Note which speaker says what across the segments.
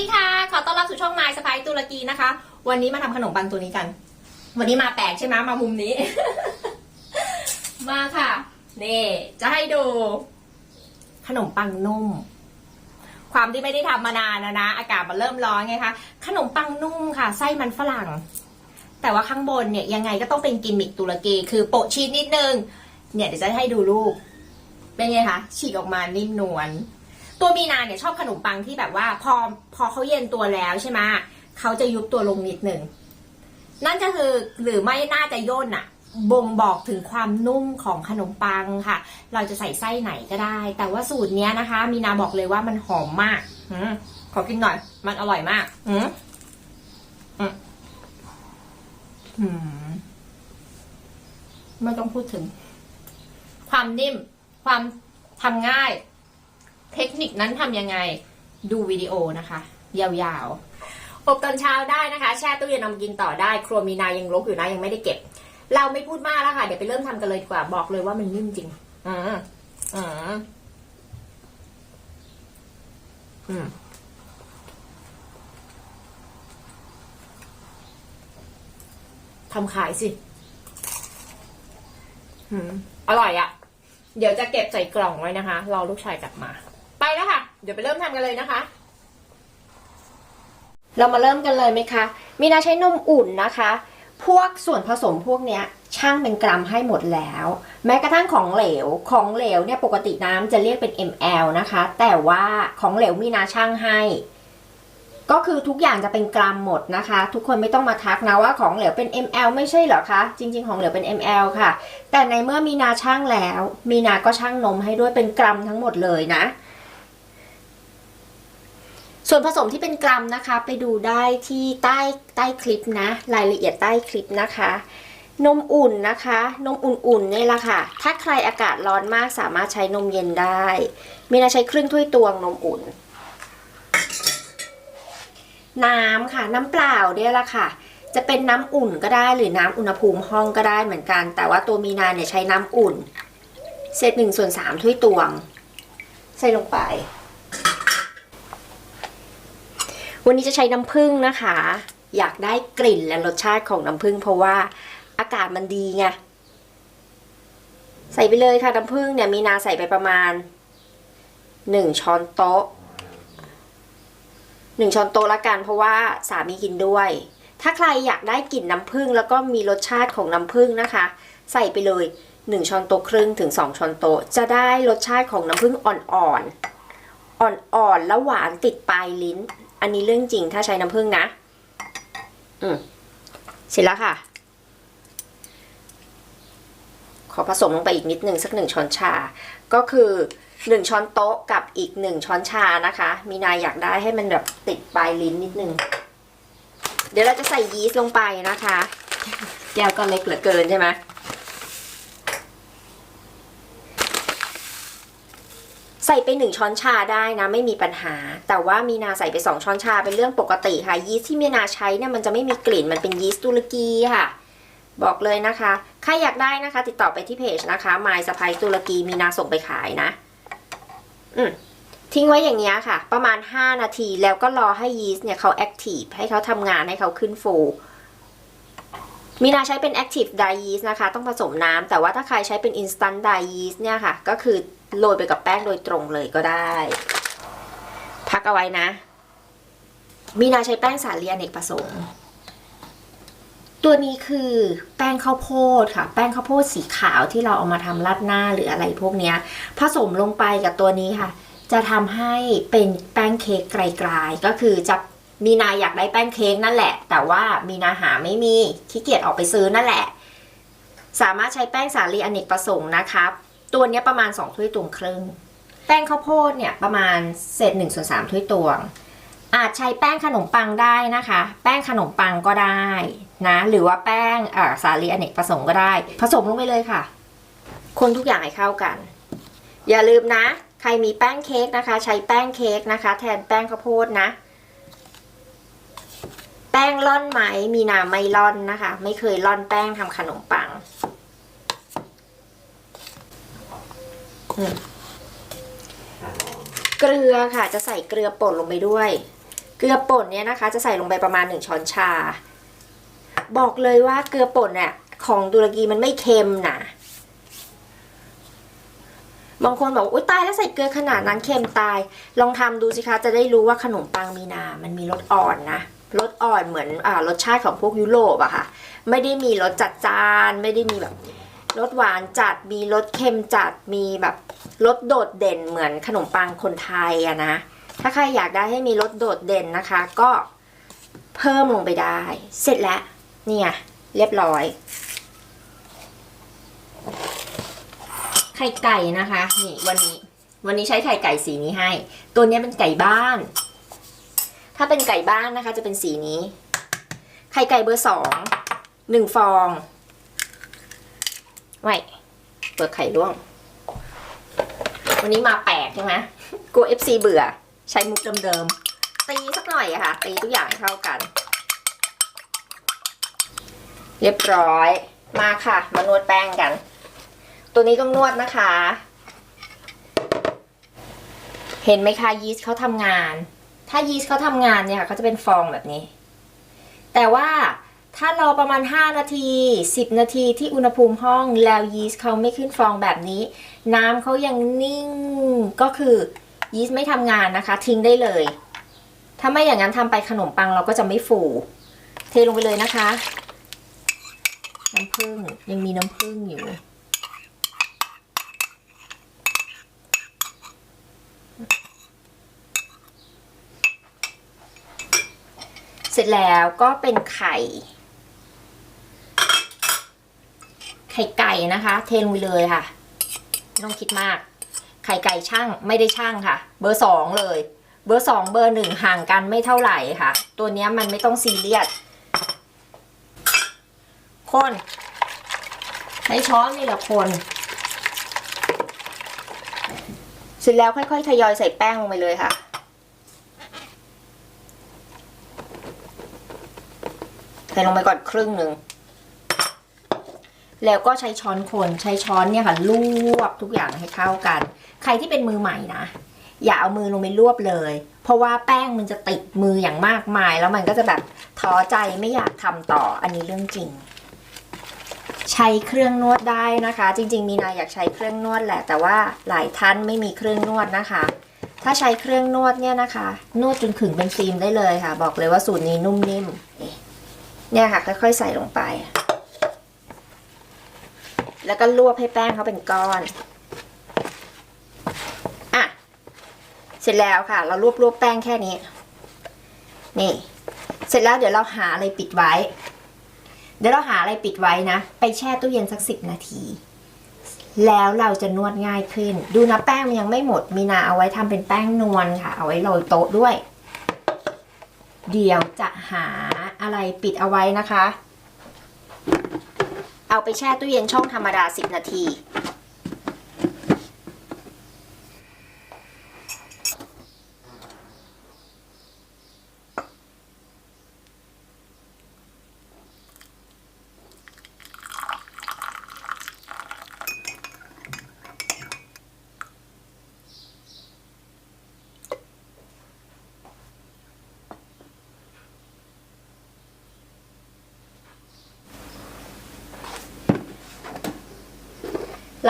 Speaker 1: ดีค่ะ ขอต้อนรับสู่ช่องไมล์สไปตุรกีนะคะ วันนี้มาทำขนมปังตัวนี้กัน วันนี้มาแปลกใช่ไหมมามุมนี้ มาค่ะ นี่ จะให้ดู ขนมปังนุ่ม ความที่ไม่ได้ทำมานานแล้วนะ อากาศมันเริ่มร้อนไงคะ ขนมปังนุ่มค่ะ ไส้มันฝรั่ง แต่ว่าข้างบนเนี่ยยังไงก็ต้องเป็นกิมมิคตุรกี คือโปะชีสนิดนึง เนี่ยเดี๋ยวจะให้ดูรูป เป็นไงคะ ฉีกออกมานิ่มนวล ตัวมีนาเนี่ยชอบขนมปังที่แบบว่าพอพอเขาเย็นตัวแล้วใช่ไหมเขาจะยุบตัวลงนิดหนึ่งนั่นก็คือหรือไม่น่าจะย่นอะบ่งบอกถึงความนุ่มของขนมปังค่ะ เราจะใส่ไส้ไหนก็ได้ แต่ว่าสูตรเนี้ยนะคะ มีนาบอกเลยว่ามันหอมมากอขอกินหน่อย มันอร่อยมากอืมอืมไม่ต้องพูดถึง ความนิ่ม ความทำง่าย เทคนิคนั้นทำยังไงดูวิดีโอนะคะ ยาวๆอบตอนเช้าได้นะคะ แช่ตู้เย็นเอามากินต่อได้ ครัวมีนายังรกอยู่นะยังไม่ได้เก็บ เราไม่พูดมากแล้วค่ะ เดี๋ยวไปเริ่มทำกันเลยดีกว่าบอกเลยว่ามันนิ่มจริงอืมอืมอืมทำขายสิอืมอร่อยอะเดี๋ยวจะเก็บใส่กล่องไว้นะคะ รอลูกชายกลับมา เดี๋ยวไปเริ่มทำกันเลยนะคะ เรามาเริ่มกันเลยไหมคะ มีนาใช้นมอุ่นนะคะ พวกส่วนผสมพวกเนี้ยช่างเป็นกรัมให้หมดแล้ว แม้กระทั่งของเหลวของเหลวเนี่ยปกติน้ำจะเรียกเป็น ml นะคะ แต่ว่าของเหลวมีนาช่างให้ ก็คือทุกอย่างจะเป็นกรัมหมดนะคะ ทุกคนไม่ต้องมาทักนะว่าของเหลวเป็น ml ไม่ใช่เหรอคะ จริง ๆ ของเหลวเป็น ml ค่ะ แต่ในเมื่อมีนาช่างแล้ว มีนาก็ช่างนมให้ด้วยเป็นกรัมทั้งหมดเลยนะ ส่วนผสมที่เป็นกรัมนะคะ ไปดูได้ที่ใต้ใต้คลิปนะ รายละเอียดใต้คลิปนะคะ นมอุ่นนะคะ นมอุ่นๆเนี่ยแหละค่ะ ถ้าใครอากาศร้อนมากสามารถใช้นมเย็นได้มีนาใช้ครึ่งถ้วยตวงนมอุ่น น้ำค่ะ น้ำเปล่าเนี่ยละค่ะ จะเป็นน้ำอุ่นก็ได้หรือน้ำอุณหภูมิห้องก็ได้เหมือนกัน แต่ว่าตัวมีนาเนี่ยใช้น้ำอุ่น เศษหนึ่งส่วนสามถ้วยตวง ใส่ลงไป วันนี้จะใช้น้ำผึ้งนะคะ อยากได้กลิ่นและรสชาติของน้ำผึ้งเพราะว่าอากาศมันดีไง ใส่ไปเลยค่ะน้ำผึ้งเนี่ยมีนาใส่ไปประมาณหนึ่งช้อนโต๊ะหนึ่งช้อนโต๊ะละกันเพราะว่าสามีกินด้วย ถ้าใครอยากได้กลิ่นน้ำผึ้งแล้วก็มีรสชาติของน้ำผึ้งนะคะ ใส่ไปเลยหนึ่งช้อนโต๊ะครึ่งถึงสองช้อนโต๊ะจะได้รสชาติของน้ำผึ้งอ่อนๆอ่อนๆแล้วหวานติดปลายลิ้น อันนี้เรื่องจริงถ้าใช้น้ำผึ้งนะ อืมเสร็จแล้วค่ะ ขอผสมลงไปอีกนิดหนึ่งสักหนึ่งช้อนชา ก็คือหนึ่งช้อนโต๊ะกับอีกหนึ่งช้อนชานะคะ มีนายอยากได้ให้มันแบบติดปลายลิ้นนิดนึง เดี๋ยวเราจะใส่ยีสต์ลงไปนะคะ แก้วก็เล็กเหลือเกินใช่ไหม ส่ไปหนึ่งช้อนชาได้นะไม่มีปัญหา แต่ว่ามีนาใส่ไปสองช้อนชาเป็นเรื่องปกติค่ะ ยีสต์ที่มีนาใช้เนี่ยมันจะไม่มีกลิ่นมันเป็นยีสต์ตุรกีค่ะ บอกเลยนะคะ ใครอยากได้นะคะ ติดต่อไปที่เพจนะคะมายสไปตุรกีมีนาส่งไปขายนะ อืมทิ้งไว้อย่างเงี้ค่ะ ประมาณ 5 นาทีแล้วก็รอให้ยีสต์เนี่ยเขาแอคทีฟให้เขาทำงานให้เขาขึ้นฟู มีนาใช้เป็น Active Dye Yeast นะคะ ต้องผสมน้ำแต่ว่าถ้าใครใช้เป็น Instant Dye Yeast เนี่ยค่ะ ก็คือโรยไปกับแป้งโดยตรงเลยก็ได้ พักเอาไว้นะ มีนาใช้แป้งสาลีอเนกประสงค์ตัวนี้คือแป้งข้าวโพดค่ะ แป้งข้าวโพดสีขาวที่เราเอามาทำราดหน้าหรืออะไรพวกนี้ผสมลงไปกับตัวนี้ค่ะ จะทำให้เป็นแป้งเค้กไกลๆก็คือจะ มีนาอยากได้แป้งเค้กนั่นแหละ แต่ว่ามีนาหาไม่มีขี้เกียจออกไปซื้อนั่นแหละ สามารถใช้แป้งสาลีอเนกประสงค์นะครับตัวนี้ประมาณ 2 ถ้วยตวงครึ่ง แป้งข้าวโพดเนี่ยประมาณเศษ1ส่วน3ถ้วยตวง อาจใช้แป้งขนมปังได้นะคะ แป้งขนมปังก็ได้นะ หรือว่าแป้งสาลีอเนกประสงค์ก็ได้ ผสมลงไปเลยค่ะ คนทุกอย่างให้เข้ากัน อย่าลืมนะ ใครมีแป้งเค้กนะคะ ใช้แป้งเค้กนะคะ แทนแป้งข้าวโพดนะ แป้งร่อนไหมมีนาไม่ร่อนนะคะ ไม่เคยร่อนแป้งทำขนมปังเกลือค่ะจะใส่เกลือป่นลงไปด้วย เกลือป่นเนี่ยนะคะ จะใส่ลงไปประมาณ1ช้อนชา บอกเลยว่าเกลือป่นเนี่ยของตุรกีมันไม่เค็มนะบางคนบอกอุ้ยตายแล้วใส่เกลือขนาดนั้นเค็มตาย ลองทำดูสิคะจะได้รู้ว่าขนมปังมีนา มันมีรสอ่อนนะ รสอ่อนเหมือนอ่ารสชาติของพวกยุโรปอะค่ะ ไม่ได้มีรสจัดจาน ไม่ได้มีแบบรสหวานจัด มีรสเค็มจัด มีแบบรสโดดเด่นเหมือนขนมปังคนไทยอะนะ ถ้าใครอยากได้ให้มีรสโดดเด่นนะคะ ก็เพิ่มลงไปได้ เสร็จแล้วเนี่ยเรียบร้อย ไข่ไก่นะคะ นี่วันนี้ วันนี้ใช้ไข่ไก่สีนี้ให้ ตัวนี้เป็นไก่บ้าน ถ้าเป็นไก่บ้านนะคะจะเป็นสีนี้ ไข่ไก่เบอร์สองหนึ่งฟองไว้เปิดไข่ร่วง วันนี้มาแปลกใช่ไหมกลัว FC เบื่อ ใช้มุกเดิมๆ ตีสักหน่อยอะค่ะ ตีทุกอย่างเข้ากัน เรียบร้อย มาค่ะ มานวดแป้งกัน ตัวนี้ต้องนวดนะคะ เห็นไหมคะยีสต์เขาทำงาน ถ้ายีสต์เขาทำงานเนี่ยค่ะเขาจะเป็นฟองแบบนี้ แต่ว่าถ้ารอประมาณ 5 นาที 10 นาทีที่อุณหภูมิห้องแล้วยีสต์เขาไม่ขึ้นฟองแบบนี้ น้ำเขายังนิ่งก็คือยีสต์ไม่ทำงานนะคะ ทิ้งได้เลย ถ้าไม่อย่างนั้นทำไปขนมปังเราก็จะไม่ฟู เทลงไปเลยนะคะ น้ำผึ้งยังมีน้ำผึ้งอยู่ เสร็จแล้วก็เป็นไข่ ไข่ไก่นะคะ เทลงไปเลยค่ะไม่ต้องคิดมาก ไข่ไก่ช่างไม่ได้ช่างค่ะ เบอร์สองเลย เบอร์สองเบอร์หนึ่งห่างกันไม่เท่าไหร่ค่ะ ตัวนี้มันไม่ต้องซีเรียสคนใช้ช้อนนี่แหละคนเสร็จแล้วค่อยๆทยอยใส่แป้งลงไปเลยค่ะ ใส่ ลงไปก่อนครึ่งหนึ่ง แล้วก็ใช้ช้อนคนใช้ช้อนเนี่ยค่ะลวกทุกอย่างให้เข้ากัน ใครที่เป็นมือใหม่นะ อย่าเอามือลงไปลวบเลย เพราะว่าแป้งมันจะติดมืออย่างมากมาย แล้วมันก็จะแบบท้อใจไม่อยากทำต่ออันนี้เรื่องจริง ใช้เครื่องนวดได้นะคะ จริง ๆ มีนาอยากใช้เครื่องนวดแหละ แต่ว่าหลายท่านไม่มีเครื่องนวดนะคะถ้าใช้เครื่องนวดเนี่ยนะคะ นวดจนขึงเป็นฟิล์มได้เลยค่ะ บอกเลยว่าสูตรนี้นุ่มนิ่ม เนี่ยค่ะ ค่อย ๆ ใส่ลงไป แล้วก็ลวกให้แป้งเขาเป็นก้อนอะเสร็จแล้วค่ะ เรารวบรวบแป้งแค่นี้ นี่ เสร็จแล้วเดี๋ยวเราหาอะไรปิดไว้ เดี๋ยวเราหาอะไรปิดไว้นะ ไปแช่ตู้เย็นสักสิบนาที แล้วเราจะนวดง่ายขึ้น ดูนะแป้งมันยังไม่หมด มีนาเอาไว้ทำเป็นแป้งนวลค่ะ เอาไว้โรยโต๊ะด้วย เดี๋ยวจะหาอะไรปิดเอาไว้นะคะ เอาไปแช่ตู้เย็นช่องธรรมดา 10 นาที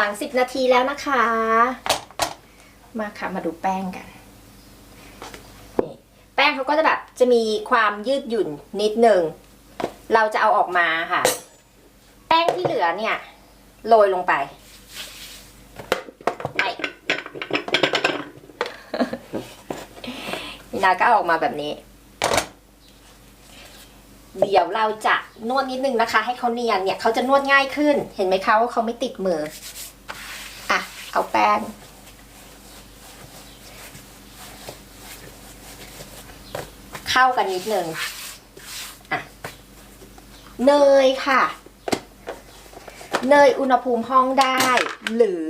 Speaker 1: หลัง 10 นาทีแล้วนะคะ มาค่ะมาดูแป้งกัน แป้งเขาก็จะแบบจะมีความยืดหยุ่นนิดหนึ่ง เราจะเอาออกมาค่ะ แป้งที่เหลือเนี่ยโรยลงไปไปนี่นาก็เอาออกมาแบบนี้ เดี๋ยวเราจะนวดนิดนึงนะคะ ให้เขาเนียนเนี่ยเขาจะนวดง่ายขึ้น เห็นไหมคะว่าเขาไม่ติดมือ เอาแป้ง เข้ากันนิดนึงอะเนยค่ะ เนยอุณหภูมิห้องได้ หรือ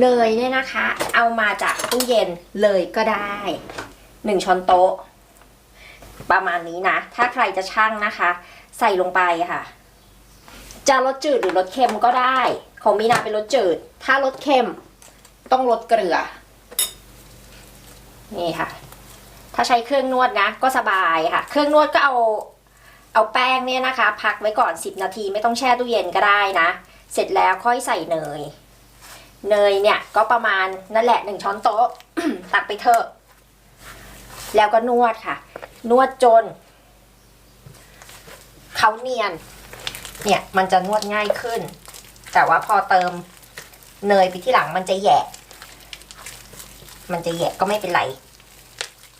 Speaker 1: เนยเนี่ยนะคะ เอามาจากตู้เย็นเลยก็ได้หนึ่งช้อนโต๊ะ ประมาณนี้นะ ถ้าใครจะชั่งนะคะ ใส่ลงไปค่ะ จะรสจืดหรือรสเค็มก็ได้ ของมีนาเป็นรสจืด ถ้ารสเค็มต้องลดเกลือ นี่ค่ะถ้าถ้าใช้เครื่องนวดนะ ก็สบายค่ะ เครื่องนวดก็เอาเอาแป้งเนี่ยนะคะ พักไว้ก่อน 10 นาทีไม่ต้องแช่ตู้เย็นก็ได้นะ เสร็จแล้วค่อยใส่เนย เนยเนี่ยก็ประมาณนั่นแหละหนึ่งช้อนโต๊ะ ตักไปเถอะ แล้วก็นวดค่ะ นวดจนเขาเนียน เนี่ยมันจะนวดง่ายขึ้น แต่ว่าพอเติมเนยไปที่หลังมันจะแยะมันจะแยะก็ไม่เป็นไร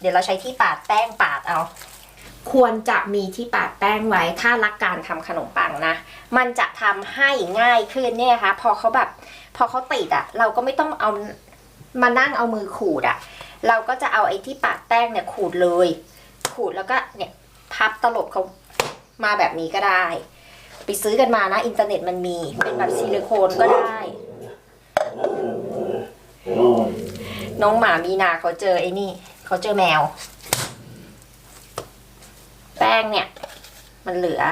Speaker 1: เดี๋ยวเราใช้ที่ปาดแป้งปาดเอา ควรจะมีที่ปาดแป้งไว้ ถ้ารักการทำขนมปังนะ มันจะทำให้ง่ายขึ้นเนี่ยค่ะ พอเขาแบบ พอเขาติดอะเราก็ไม่ต้องเอามานั่งเอามือขูดอะเราก็จะเอาไอ้ที่ปาดแป้งเนี่ยขูดเลย ขูดแล้วก็เนี่ยพับตลบเขามาแบบนี้ก็ได้ ไปซื้อกันมานะ อินเทอร์เน็ตมันมี เป็นแบบซิลิโคนก็ได้ น้องหมามีนาเขาเจอไอ้นี่เขาเจอแมว แป้งเนี่ย มันเหลือ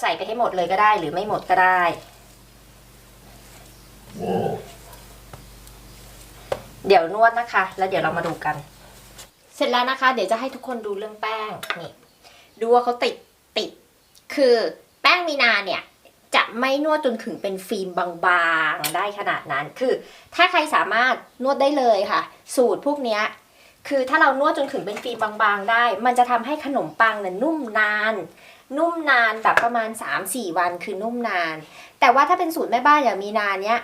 Speaker 1: ใส่ไปให้หมดเลยก็ได้ หรือไม่หมดก็ได้เดี๋ยวนวดนะคะ แล้วเดี๋ยวเรามาดูกัน เสร็จแล้วนะคะ เดี๋ยวจะให้ทุกคนดูเรื่องแป้งนี่ ดูว่าเขาติดติด คือแป้งมีนาเนี่ยจะไม่นวดจนถึงเป็นฟิล์มบางๆได้ขนาดนั้น คือ ถ้าใครสามารถนวดได้เลยค่ะ สูตรพวกนี้คือถ้าเรานวดจนถึงเป็นฟิล์มบางๆได้ มันจะทำให้ขนมปังเนี่ยนุ่มนาน นุ่มนานแบบประมาณ 3-4 วันคือนุ่มนาน แต่ว่าถ้าเป็นสูตรแม่บ้านอย่างมีนาเนี้ย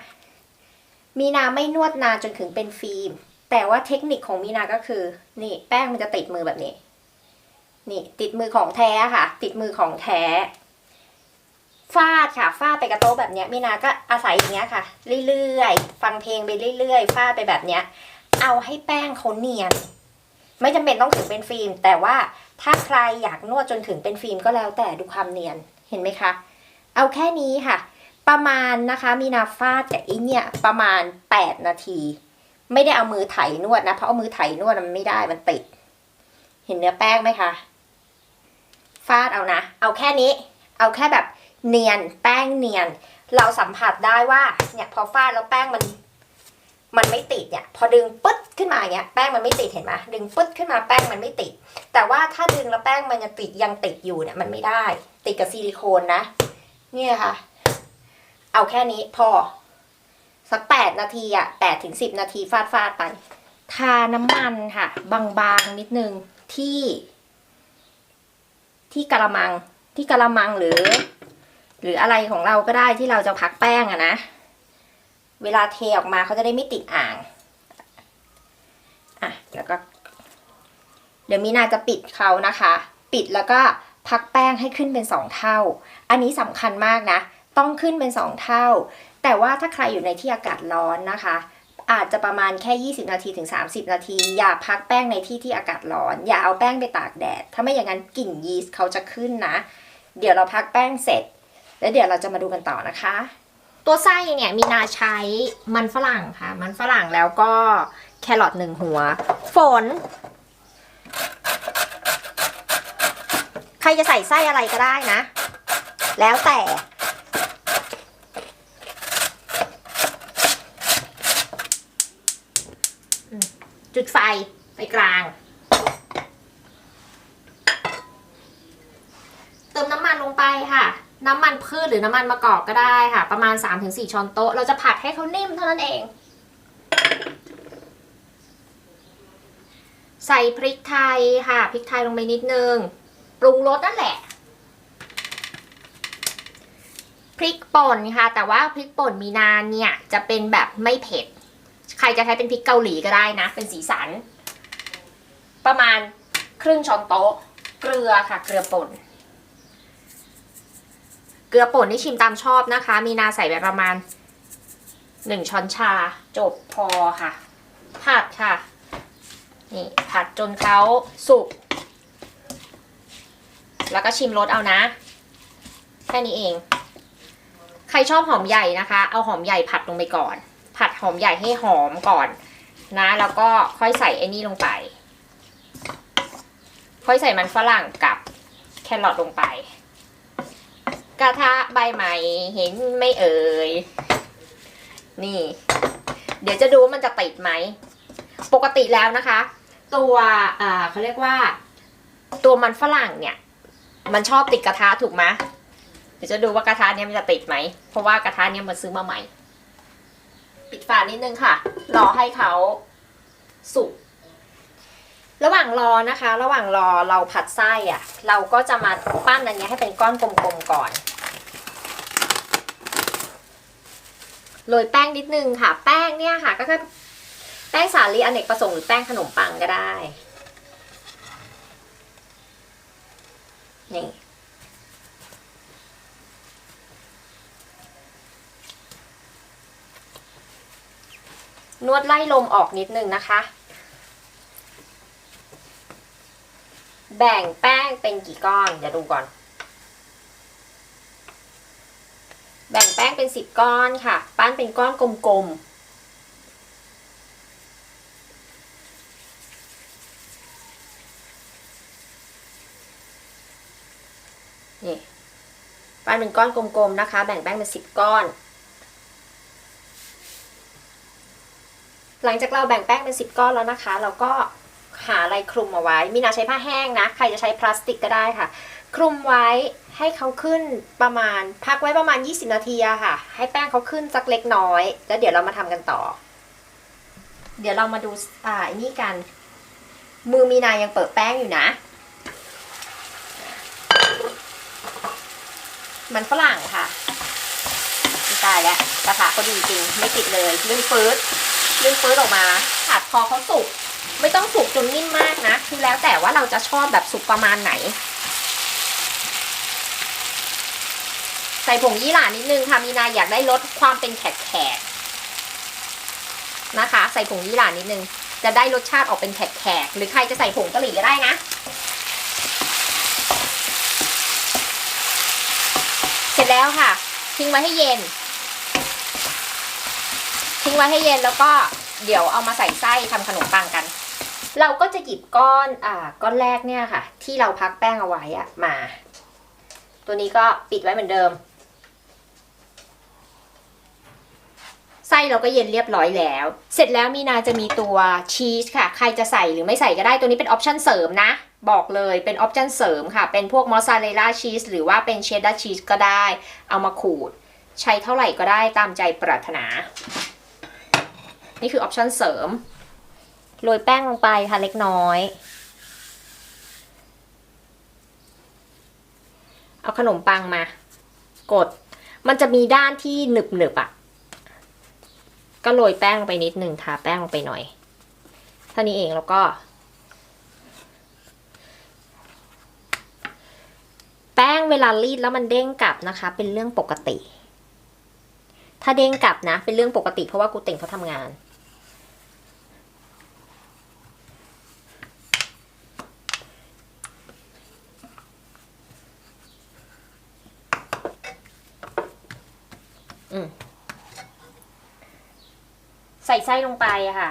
Speaker 1: มีนาไม่นวดนานจนถึงเป็นฟิล์ม แต่ว่าเทคนิคของมีนาก็คือ นี่แป้งมันจะติดมือแบบนี้ นี่ติดมือของแท้ค่ะ ติดมือของแท้ฟาดค่ะฟาดไปกระโต๊ะแบบเนี้ยมีนาก็อาศัยอย่างเงี้ยค่ะ เรื่อยๆ ฟังเพลงไปเรื่อยๆฟาดไปแบบเนี้ย เอาให้แป้งเขาเนียน ไม่จำเป็นต้องถึงเป็นฟิล์ม แต่ว่าถ้าใครอยากนวดจนถึงเป็นฟิล์มก็แล้วแต่ดูความเนียนเห็นไหมคะ เอาแค่นี้ค่ะ ประมาณนะคะมีนาฟาดกับไอเนี่ยประมาณ 8 นาที ไม่ได้เอามือไถนวดนะเพราะเอามือไถนวดมันไม่ได้มันติด เห็นเนื้อแป้งไหมคะ ฟาดเอานะ เอาแค่นี้ เอาแค่แบบเนียนแป้งเนียน เราสัมผัสได้ว่าเนี่ยพอฟาดแล้วแป้งมัน มันไม่ติดเนี่ย พอดึงปึ๊ดขึ้นมาอย่างเงี้ยแป้งมันไม่ติดเห็นไหมดึงปึ๊ดขึ้นมาแป้งมันไม่ติด แต่ว่าถ้าดึงแล้วแป้งมันยังติดยังติดอยู่เนี่ยมันไม่ได้ ติดกับซิลิโคนนะ เนี่ยค่ะ เอาแค่นี้พอสักแปดนาทีอะแปดถึงสิบนาทีฟาดฟาดไป ทาน้ำมันค่ะ บางๆนิดนึงที่ ที่กระมังที่กระมังหรือ หรืออะไรของเราก็ได้ที่เราจะพักแป้งอะนะ เวลาเทออกมาเขาจะได้ไม่ติดอ่างอะแล้วก็ เดี๋ยวมีนาจะปิดเขานะคะ ปิดแล้วก็พักแป้งให้ขึ้นเป็นสองเท่า อันนี้สำคัญมากนะ ต้องขึ้นเป็นสองเท่า แต่ว่าถ้าใครอยู่ในที่อากาศร้อนนะคะ อาจจะประมาณแค่ 20 นาทีถึง 30 นาที อย่าพักแป้งในที่ที่อากาศร้อน อย่าเอาแป้งไปตากแดด ถ้าไม่อย่างนั้นกลิ่นยีสต์เขาจะขึ้นนะ เดี๋ยวเราพักแป้งเสร็จ แล้วเดี๋ยวเราจะมาดูกันต่อนะคะ ตัวไส้เนี่ยมีนาใช้มันฝรั่งค่ะ มันฝรั่งแล้วก็แครอทหนึ่งหัว ฝน ใครจะใส่ไส้อะไรก็ได้นะ แล้วแต่ จุดไฟไฟกลาง เติมน้ำมันลงไปค่ะ น้ำมันพืชหรือน้ำมันมะกอกก็ได้ค่ะ ประมาณ 3-4 ช้อนโต๊ะ เราจะผัดให้เขานิ่มเท่านั้นเอง ใส่พริกไทยค่ะ พริกไทยลงไปนิดนึง ปรุงรสนั่นแหละพริกป่นค่ะ แต่ว่าพริกป่นมีนานเนี่ย จะเป็นแบบไม่เผ็ด ใครจะใช้เป็นพริกเกาหลีก็ได้นะ เป็นสีสัน ประมาณครึ่งช้อนโต๊ะ เกลือค่ะ เกลือป่น เกลือป่นนี่ชิมตามชอบนะคะ มีนาใส่ไปประมาณหนึ่งช้อนชา จบพอค่ะผัดค่ะ นี่ผัดจนเขาสุก แล้วก็ชิมรสเอานะ แค่นี้เอง ใครชอบหอมใหญ่นะคะ เอาหอมใหญ่ผัดลงไปก่อน หอมใหญ่ให้หอมก่อนนะ แล้วก็ค่อยใส่ไอ้นี่ลงไป ค่อยใส่มันฝรั่งกับแครอทลงไป กระทะใบใหม่เห็นไม่เอ่ย นี่ เดี๋ยวจะดูว่ามันจะติดไหม ปกติแล้วนะคะ ตัวเขาเรียกว่า ตัวมันฝรั่งเนี่ย มันชอบติดกระทะถูกไหมเดี๋ยวจะดูว่ากระทะเนี้ยมันจะติดไหม เพราะว่ากระทะเนี้ยมันซื้อมาใหม่ ปิดฝานิดนึงค่ะ รอให้เขาสุก ระหว่างรอนะคะ ระหว่างรอเราผัดไส้อะเราก็จะมาปั้นอันนี้ให้เป็นก้อนกลมๆก่อน โรยแป้งนิดนึงค่ะ แป้งเนี่ยค่ะ ก็คือแป้งสาลีอเนกประสงค์หรือแป้งขนมปังก็ได้ นี่ นวดไล่ลมออกนิดนึงนะคะ แบ่งแป้งเป็นกี่ก้อนเดี๋ยวดูก่อน แบ่งแป้งเป็นสิบก้อนค่ะ ปั้นเป็นก้อนกลมๆนี่ปั้นเป็นก้อนกลมๆนะคะ แบ่งแป้งเป็นสิบก้อน หลังจากเราแบ่งแป้งเป็นสิบก้อนแล้วนะคะ เราก็หาอะไรคลุมเอาไว้ มีนาใช้ผ้าแห้งนะ ใครจะใช้พลาสติกก็ได้ค่ะ คลุมไว้ให้เขาขึ้นประมาณพักไว้ประมาณ 20 นาทีอะค่ะ ให้แป้งเขาขึ้นสักเล็กน้อย แล้วเดี๋ยวเรามาทำกันต่อ เดี๋ยวเรามาดูอ่าอ้นี่กัน มือมีนายังเปิดแป้งอยู่นะ มันฝรั่งค่ะตายแล้วกระทะเขาดีจริง ไม่ติดเลยลื่นปื๊ด ลื่นปื๊ดออกมาผัดพอเขาสุก ไม่ต้องสุกจนนิ่มมากนะ คือแล้วแต่ว่าเราจะชอบแบบสุกประมาณไหน ใส่ผงยี่หร่านิดนึงค่ะ มีนาอยากได้ลดความเป็นแขกๆนะคะ ใส่ผงยี่หร่านิดนึง จะได้รสชาติออกเป็นแขกๆหรือใครจะใส่ผงกะหรี่ก็ได้นะเสร็จแล้วค่ะ ทิ้งไว้ให้เย็น ทิ้งไว้ให้เย็นแล้วก็ เดี๋ยวเอามาใส่ไส้ทำขนมปังกัน เราก็จะหยิบก้อนอ่าก้อนแรกเนี่ยค่ะ ที่เราพักแป้งเอาไว้อะมา ตัวนี้ก็ปิดไว้เหมือนเดิม ไส้เราก็เย็นเรียบร้อยแล้ว เสร็จแล้วมีนาจะมีตัวชีสค่ะ ใครจะใส่หรือไม่ใส่ก็ได้ตัวนี้เป็นออปชั่นเสริมนะบอกเลยเป็นออปชั่นเสริมค่ะ เป็นพวกมอสซาเรลล่าชีสหรือว่าเป็นเชดดาร์ชีสก็ได้ เอามาขูด ใช้เท่าไหร่ก็ได้ตามใจปรารถนา นี่คือออปชั่นเสริม โรยแป้งลงไปค่ะเล็กน้อย เอาขนมปังมา กด มันจะมีด้านที่หนึบหนึบอะ่ะ ก็โรยแป้งลงไปนิดหนึ่งทาแป้งลงไปหน่อย เท่านี้เองแล้วก็ แป้งเวลารีดแล้วมันเด้งกลับนะคะ เป็นเรื่องปกติถ้าเด้งกลับนะ เป็นเรื่องปกติเพราะว่ากูเต่งเขาทำงาน ใส่ไส้ลงไปอะค่ะ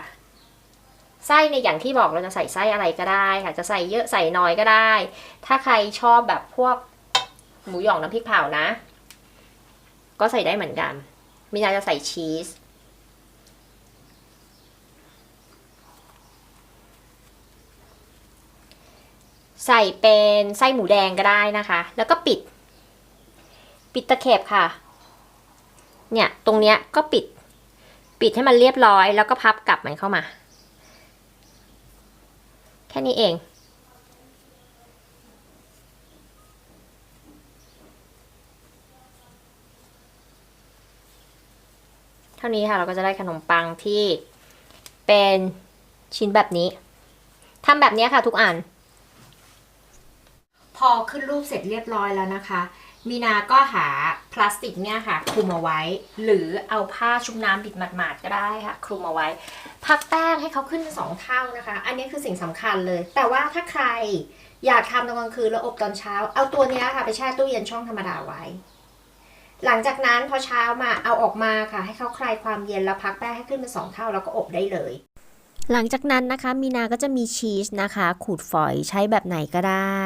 Speaker 1: ไส้ในอย่างที่บอกเราจะใส่ไส้อะไรก็ได้ค่ะ จะใส่เยอะใส่น้อยก็ได้ ถ้าใครชอบแบบพวกหมูหยองน้ำพริกเผานะ ก็ใส่ได้เหมือนกันมีนาจะใส่ชีสใส่เป็นไส้หมูแดงก็ได้นะคะ แล้วก็ปิด ปิดตะเข็บค่ะ เนี่ย ตรงเนี้ยก็ปิด ปิดให้มันเรียบร้อย แล้วก็พับกลับมันเข้ามา แค่นี้เอง เท่านี้ค่ะเราก็จะได้ขนมปังที่เป็นชิ้นแบบนี้ทำแบบนี้ค่ะทุกอัน พอขึ้นรูปเสร็จเรียบร้อยแล้วนะคะ มีนาก็หาพลาสติกเนี่ยค่ะคลุมเอาไว้ หรือเอาผ้าชุบน้ำบิดหมาดๆก็ได้ค่ะ คลุมเอาไว้ พักแป้งให้เขาขึ้นสองเท่านะคะ อันนี้คือสิ่งสำคัญเลย แต่ว่าถ้าใครอยากทำตอนกลางคืนแล้วอบตอนเช้า เอาตัวนี้ค่ะไปแช่ตู้เย็นช่องธรรมดาไว้ หลังจากนั้นพอเช้ามาเอาออกมาค่ะ ให้เขาคลายความเย็นแล้วพักแป้งให้ขึ้นเป็นสองเท่าแล้วก็อบได้เลย
Speaker 2: หลังจากนั้นนะคะมีนาก็จะมีชีสนะคะ ขูดฝอยใช้แบบไหนก็ได้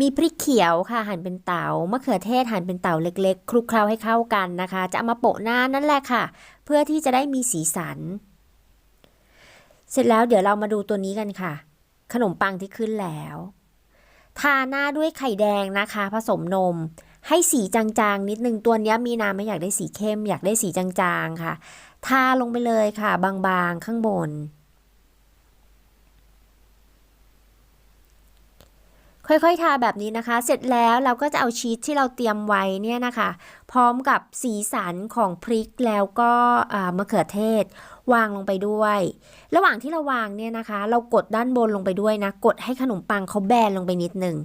Speaker 2: มีพริกเขียวค่ะหั่นเป็นเตา๋ามะเขือเทศหั่นเป็นเต๋าเล็กๆ คลุกเคล้าให้เข้ากันนะคะ จะเอามาโปะหน้านั่นแหละค่ะ เพื่อที่จะได้มีสีสัน เสร็จแล้วเดี๋ยวเรามาดูตัวนี้กันค่ะ ขนมปังที่ขึ้นแล้ว ทาหน้าด้วยไข่แดงนะคะ ผสมนมให้สีจางๆ นิดนึงตัวนี้มีนาไม่อยากได้สีเข้ม อยากได้สีจางๆค่ะ ทาลงไปเลยค่ะ บางๆ ข้างบน ค่อยๆ ทาแบบนี้นะคะ เสร็จแล้วเราก็จะเอาชีสที่เราเตรียมไว้เนี่ยนะคะ พร้อมกับสีสันของพริกแล้วก็มะเขือเทศ วางลงไปด้วย ระหว่างที่เราวางเนี่ยนะคะ เรากดด้านบนลงไปด้วยนะ กดให้ขนมปังเขาแบนลงไปนิดนึง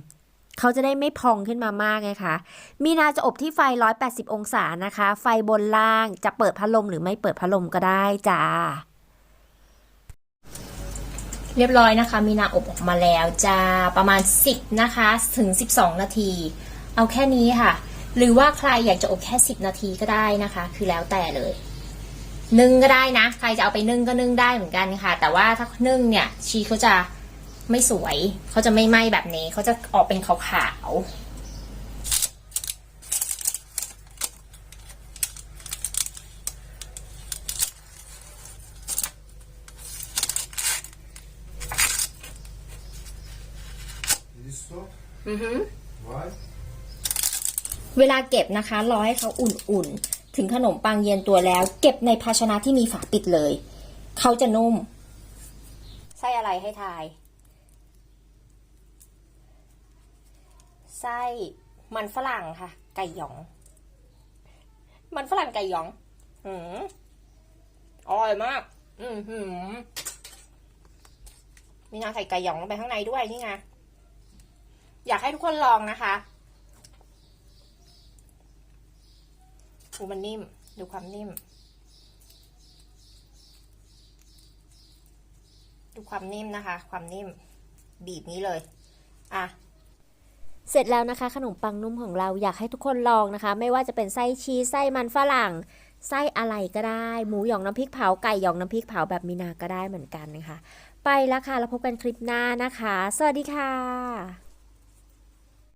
Speaker 2: เขาจะได้ไม่พองขึ้นมามากไงคะมีนาจะอบที่ไฟ 180 องศานะคะ ไฟบนล่างจะเปิดพัดลมหรือไม่เปิดพัดลมก็ได้จ้า
Speaker 1: เรียบร้อยนะคะ มีนาอบออกมาแล้วจะประมาณ 10 นะคะถึง 12 นาที เอาแค่นี้ค่ะ หรือว่าใครอยากจะอบแค่ 10 นาทีก็ได้นะคะ คือแล้วแต่เลยนึ่งก็ได้นะ ใครจะเอาไปนึ่งก็นึ่งได้เหมือนกันค่ะ แต่ว่าถ้านึ่งเนี่ยชีเขาจะไม่สวย เขาจะไม่ไหม้แบบนี้ เขาจะออกเป็นขาวๆ อือฮึ
Speaker 3: Why?
Speaker 1: เวลาเก็บนะคะ รอให้เขาอุ่นๆ ถึงขนมปังเย็นตัวแล้ว เก็บในภาชนะที่มีฝาปิดเลย เขาจะนุ่ม ไส้อะไรให้ทาย ไส้มันฝรั่งค่ะ ไก่หยอง มันฝรั่งไก่หยองหืมอร่อยมาก อือหือมีนาใส่ไก่หยองลงไปข้างในด้วยนี่ไง อยากให้ทุกคนลองนะคะอูมันนิ่ม ดูความนิ่ม ดูความนิ่มนะคะ ความนิ่ม บีบนี้เลย อะ
Speaker 2: เสร็จแล้วนะคะขนมปังนุ่มของเราอยากให้ทุกคนลองนะคะ ไม่ว่าจะเป็นไส้ชีสไส้มันฝรั่ง ไส้อะไรก็ได้ หมูหยองน้ำพริกเผาไก่หยองน้ำพริกเผาแบบมีนาก็ได้เหมือนกันนะคะ ไปแล้วค่ะแล้วพบกันคลิปหน้านะคะ สวัสดีค่ะ